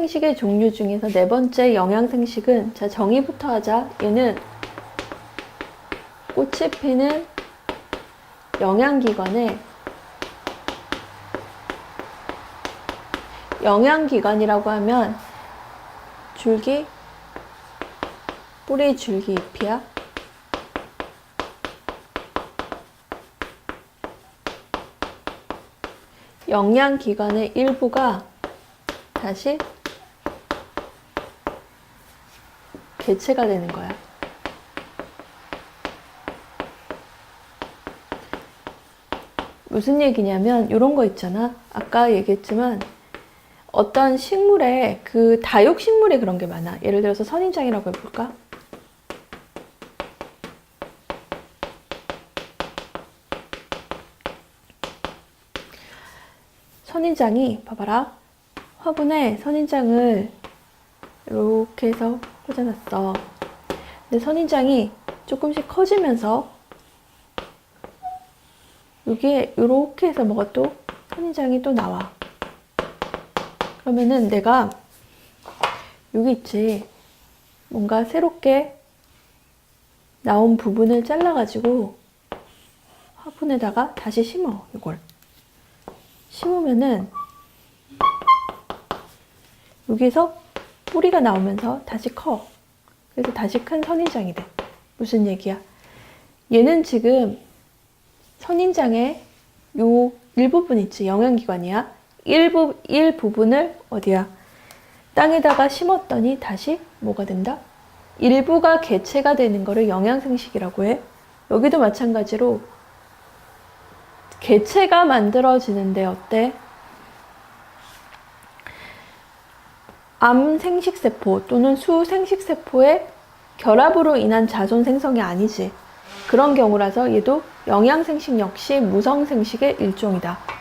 생식의 종류 중에서 네 번째 영양 생식은 자 정의부터 하자. 얘는 꽃이 피는 영양기관에 영양기관이라고 하면 줄기, 뿌리, 줄기, 잎이야. 영양기관의 일부가 다시 개체가 되는 거야. 무슨 얘기냐면 이런 거 있잖아. 아까 얘기했지만 어떤 식물에 그 다육 식물에 그런 게 많아. 예를 들어서 선인장이라고 해볼까? 선인장이 봐봐라. 화분에 선인장을 이렇게 해서 꽂아놨어. 근데 선인장이 조금씩 커지면서 여기에 이렇게 해서 또 선인장이 또 나와. 그러면은 내가 여기 있지. 뭔가 새롭게 나온 부분을 잘라가지고 화분에다가 다시 심어. 이걸. 심으면은 여기서 뿌리가 나오면서 다시 커. 그래서 다시 큰 선인장이 돼. 무슨 얘기야? 얘는 지금 선인장의 요 일부분 있지 영양기관이야. 일부 일부분을 어디야? 땅에다가 심었더니 다시 뭐가 된다? 일부가 개체가 되는 거를 영양생식이라고 해. 여기도 마찬가지로 개체가 만들어지는데 어때? 암 생식세포 또는 수 생식세포의 결합으로 인한 자손 생성이 아니지. 그런 경우라서 얘도 영양 생식 역시 무성 생식의 일종이다.